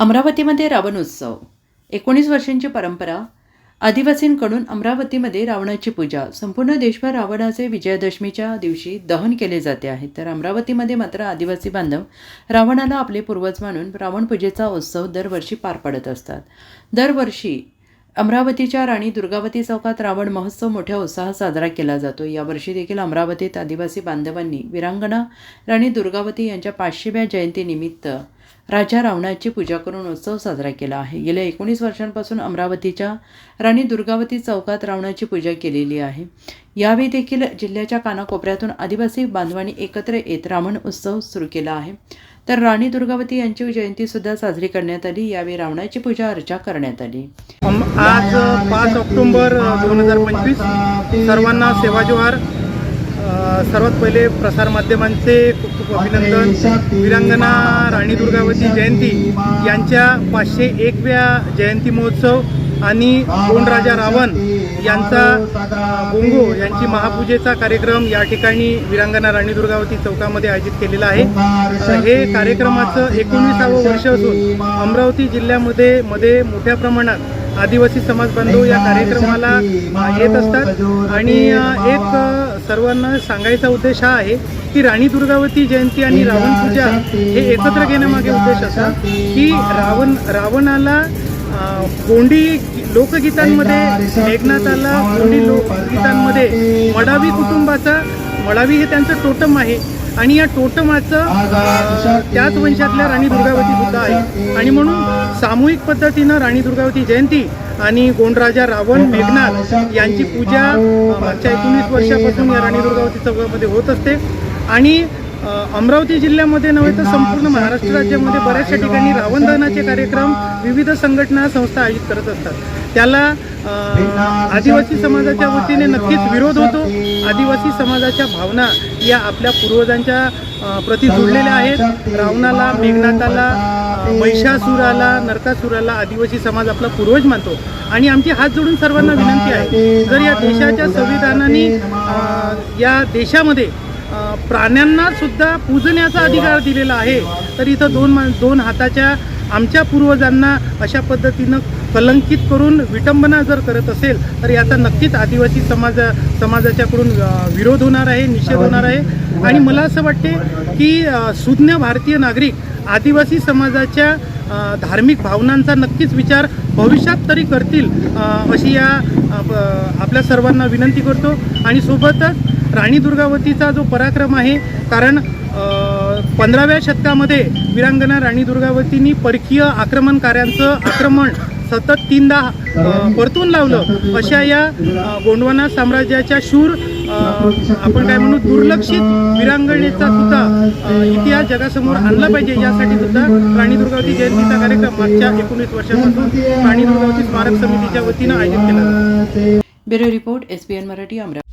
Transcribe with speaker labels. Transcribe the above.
Speaker 1: अमरावतीमध्ये रावण उत्सव. एकोणीस वर्षांची परंपरा. आदिवासींकडून अमरावतीमध्ये रावणाची पूजा. संपूर्ण देशभर रावणाचे विजयादशमीच्या दिवशी दहन केले जाते आहे. तर अमरावतीमध्ये मात्र आदिवासी बांधव रावणाला आपले पूर्वज मानून रावण पूजेचा उत्सव दरवर्षी पार पडत असतात. दरवर्षी अमरावतीच्या राणी दुर्गावती चौकात रावण महोत्सव मोठ्या उत्साहात साजरा केला जातो. यावर्षी देखील अमरावतीत आदिवासी बांधवांनी विरांगणा राणी दुर्गावती यांच्या पाचशेव्या जयंतीनिमित्त राजा रावणाची पूजा करून उत्सव साजरा केला आहे. गेल्या एकोणीस वर्षांपासून अमरावतीच्या राणी दुर्गावती चौकात रावणाची पूजा केलेली आहे. यावेळी देखील जिल्ह्याच्या कानाकोपऱ्यातून आदिवासी बांधवांनी एकत्र येत रावण उत्सव सुरू केला आहे. तर राणी दुर्गावती यांची जयंतीसुद्धा साजरी करण्यात आली. यावेळी रावणाची पूजा अर्चा करण्यात आली.
Speaker 2: आज पाच ऑक्टोंबर दोन हजार पंचवीस सर्वांना सेवा जोहार सर्वात पहिले प्रसारमाध्यमांचे खूप खूप अभिनंदन. वीरांगना राणी दुर्गावती जयंती यांच्या पाचशे एकव्या जयंती महोत्सव आणि कोण राजा रावण यांचा गोंगो यांची महापूजेचा कार्यक्रम या ठिकाणी वीरांगना राणी दुर्गावती चौकामध्ये आयोजित केलेला आहे. हे कार्यक्रमाचं एकोणविसावं वर्ष असून अमरावती जिल्ह्यामध्ये मध्ये मोठ्या प्रमाणात आदिवासी समाज बांधव या कार्यक्रमाला येत असतात. आणि एक सर्वांना सांगायचा उद्देश हा आहे की राणी दुर्गावती जयंती आणि रावण पूजा हे एकत्र घेण्यामागे उद्देश असा की रावण रावणाला कोंडी लोकगीतांमध्ये एकनाथाला कोंडी लोकगीतांमध्ये मडावी कुटुंबाचा मडावी हे त्यांचं टोटम आहे. आणि या टोटमाचं त्याच वंशातल्या राणी दुर्गावती सुद्धा आहे. आणि म्हणून सामूहिक पद्धतीनं राणी दुर्गावती जयंती आणि गोंडराजा रावण मेघनाथ यांची पूजा मागच्या एकोणीस वर्षापासून या राणी दुर्गावती चौकामध्ये होत असते. आणि अमरावती जिल्ह्यामध्ये नव्हे तर संपूर्ण महाराष्ट्र राज्यामध्ये बऱ्याचशा ठिकाणी रावणदहनाचे कार्यक्रम विविध संघटना संस्था आयोजित करत असतात. त्याला आदिवासी समाजाच्या वतीने नक्कीच विरोध होतो. आदिवासी समाजाच्या भावना या आपल्या पूर्वजांच्या प्रति प्रती जुळलेल्या आहेत. रावणाला मेघनाथाला महिषासुराला नरकासुराला आदिवासी समाज आपला पूर्वज मानतो. आणि आमची हात जोडून सर्वांना विनंती आहे जर या देशाच्या संविधानाने या देशामध्ये प्राण्यांना सुद्धा पूजण्याचा अधिकार दिलेला आहे. तर इथं दोन मा दोन हाताच्या आमच्या पूर्वजांना अशा पद्धतीनं कलंकित करून विटंबना जर करत असेल तर याचा नक्कीच आदिवासी समाजा समाजाच्याकडून विरोध होणार आहे निषेध होणार आहे. आणि मला असं वाटते की सुज्ञ भारतीय नागरिक आदिवासी समाजाच्या धार्मिक भावनांचा नक्कीच विचार भविष्यात तरी करतील अशी या आपल्या सर्वांना विनंती करतो. आणि सोबतच राणी दुर्गावतीचा जो पराक्रम आहे कारण पंधराव्या शतकामध्ये वीरांगना राणी दुर्गावतींनी परकीय आक्रमणकार्यांचं आक्रमण सतत तीनदा परतून लावलं. अशा या गोंडवाना साम्राज्याच्या शूर आपण काय म्हणू दुर्लक्षित वीरांगणेचा सुद्धा इतिहास जगासमोर आणला पाहिजे. यासाठी सुद्धा राणी दुर्गावती जयंतीचा कार्यक्रम मागच्या एकोणीस वर्षापासून राणी दुर्गावती स्मारक समितीच्या वतीनं आयोजित केला
Speaker 1: bureau report S N Marathi Amravati.